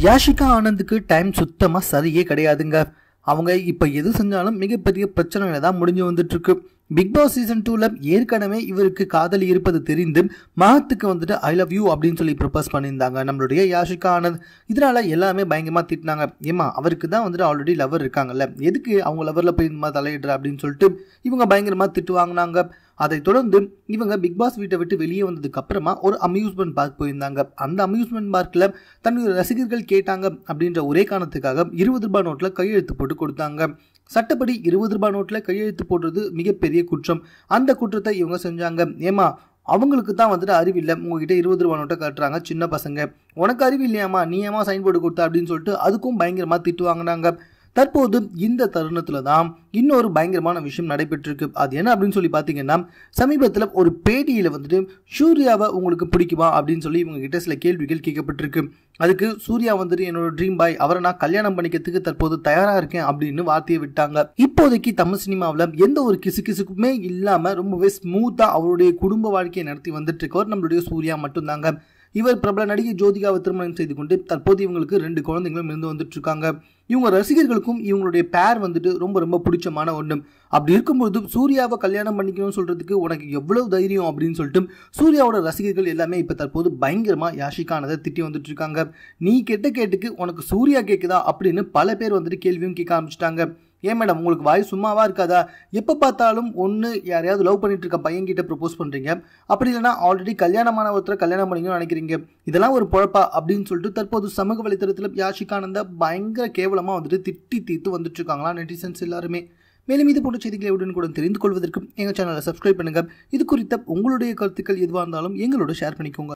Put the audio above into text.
Yashika ஆனந்துக்கு time சுத்தமாக சரியே கிடையாதுங்க. அவங்க இப்போ எது செஞ்சாலும் மிகப்பெரிய பிரச்சனைகளை தான் முடிஞ்சு வந்துட்டு இருக்கு பிக் பாஸ் சீசன் டூவில் ஏற்கனவே இவருக்கு காதலி இருப்பது தெரிந்து மகத்துக்கு வந்துட்டு ஐ லவ் யூ அப்படின்னு சொல்லி ப்ரப்போஸ் பண்ணியிருந்தாங்க நம்மளுடைய யாஷிகா ஆனந்த். இதனால் எல்லாமே பயங்கரமாக திட்டினாங்க. ஏமா அவருக்கு தான் வந்துட்டு ஆல்ரெடி லவர் இருக்காங்கல்ல. எதுக்கு அவங்க லவரில் போய் இந்த மாதிரி தலையிடுற அப்படின்னு சொல்லிட்டு இவங்க பயங்கரமாக திட்டு வாங்கினாங்க. அதை தொடர்ந்து இவங்க பிக் பாஸ் வீட்டை விட்டு வெளியே வந்ததுக்கு அப்புறமா ஒரு அம்யூஸ்மெண்ட் பார்க் போயிருந்தாங்க. அந்த அம்யூஸ்மெண்ட் பார்க்கில் தன்னுடைய ரசிகர்கள் கேட்டாங்க அப்படின்ற ஒரே காரணத்துக்காக இருபது ரூபாய் நோட்டில் கையெழுத்து போட்டு கொடுத்தாங்க. சட்டப்படி இருபது ரூபாய் நோட்டில் கையெழுத்து போடுறது மிகப்பெரிய குற்றம். அந்த குற்றத்தை இவங்க செஞ்சாங்க. ஏமா அவங்களுக்கு தான் வந்துட்டு அறிவில்லை உங்ககிட்ட இருபது ரூபா நோட்டை காட்டுறாங்க சின்ன பசங்க. உனக்கு அறிவு இல்லையாமா நீ ஏமா சைன் போர்டு கொடுத்த அப்படின்னு சொல்லிட்டு அதுக்கும் பயங்கரமாக திட்டு வாங்கினாங்க. தற்போது இந்த தருணத்தில் தான் இன்னொரு பயங்கரமான விஷயம் நடைபெற்றிருக்கு. அது என்ன அப்படின்னு சொல்லி பார்த்தீங்கன்னா சமீபத்தில் ஒரு பேட்டியில் வந்துட்டு சூர்யாவை உங்களுக்கு பிடிக்குமா? அப்படின்னு சொல்லி இவங்க கிட்ட சில கேள்விகள் கேட்கப்பட்டிருக்கு. அதுக்கு சூர்யா வந்துட்டு என்னோட ட்ரீம் பாய் அவரை நான் கல்யாணம் பண்ணிக்கிறதுக்கு தற்போது தயாராக இருக்கேன் அப்படின்னு வார்த்தையை விட்டாங்க. இப்போதைக்கு தமிழ் சினிமாவில் எந்த ஒரு கிசு கிசுக்குமே இல்லாமல் ரொம்பவே ஸ்மூத்தாக அவருடைய குடும்ப வாழ்க்கையை நடத்தி வந்துட்டு இருக்கவர் நம்மளுடைய சூர்யா மட்டும்தாங்க. இவர் பிரபல நடிகை ஜோதிகாவை திருமணம் செய்து கொண்டு தற்போது இவங்களுக்கு ரெண்டு குழந்தைங்களும் இருந்து வந்துட்டு இருக்காங்க இவங்க ரசிகர்களுக்கும் இவங்களுடைய பேர் வந்துட்டு ரொம்ப ரொம்ப பிடிச்சமான ஒன்று அப்படி இருக்கும்போது சூர்யாவை கல்யாணம் பண்ணிக்கணும்னு சொல்றதுக்கு உனக்கு எவ்வளவு தைரியம் அப்படின்னு சொல்லிட்டு சூர்யாவோட ரசிகர்கள் எல்லாமே இப்போ தற்போது பயங்கரமாக யாஷிகானதை திட்டி வந்துட்டு இருக்காங்க நீ கெட்ட கேட்டுக்கு உனக்கு சூர்யா கேட்குதா அப்படின்னு பல பேர் வந்துட்டு கேள்வியும் கேட்க ஆரம்பிச்சிட்டாங்க. ஏன் மேடம் உங்களுக்கு வாய் சும்மாவாக இருக்காதா? எப்போ பார்த்தாலும் ஒன்று யாரையாவது லவ் பண்ணிட்டு இருக்க பையன்கிட்ட ப்ரப்போஸ் பண்ணுறீங்க அப்படி இல்லைனா ஆல்ரெடி கல்யாணமான ஒருத்தரை கல்யாணம் பண்ணிங்கன்னு நினைக்கிறீங்க. இதெல்லாம் ஒரு பொழப்பா அப்படின்னு சொல்லிட்டு தற்போது சமூக வலைத்தளத்தில் யாஷிகானந்த பயங்கர கேவலமாக வந்துட்டு திட்டி தீர்த்து வந்துட்டு இருக்காங்களா நெட்டிசன்ஸ் எல்லாருமே. மேலும் இது போன்ற செய்திகளை உடனுக்குடன் தெரிந்து கொள்வதற்கு எங்கள் சேனலை சப்ஸ்கிரைப் பண்ணுங்கள் இது குறித்த உங்களுடைய கருத்துக்கள் எதுவாக இருந்தாலும் எங்களோட ஷேர் பண்ணிக்கோங்க.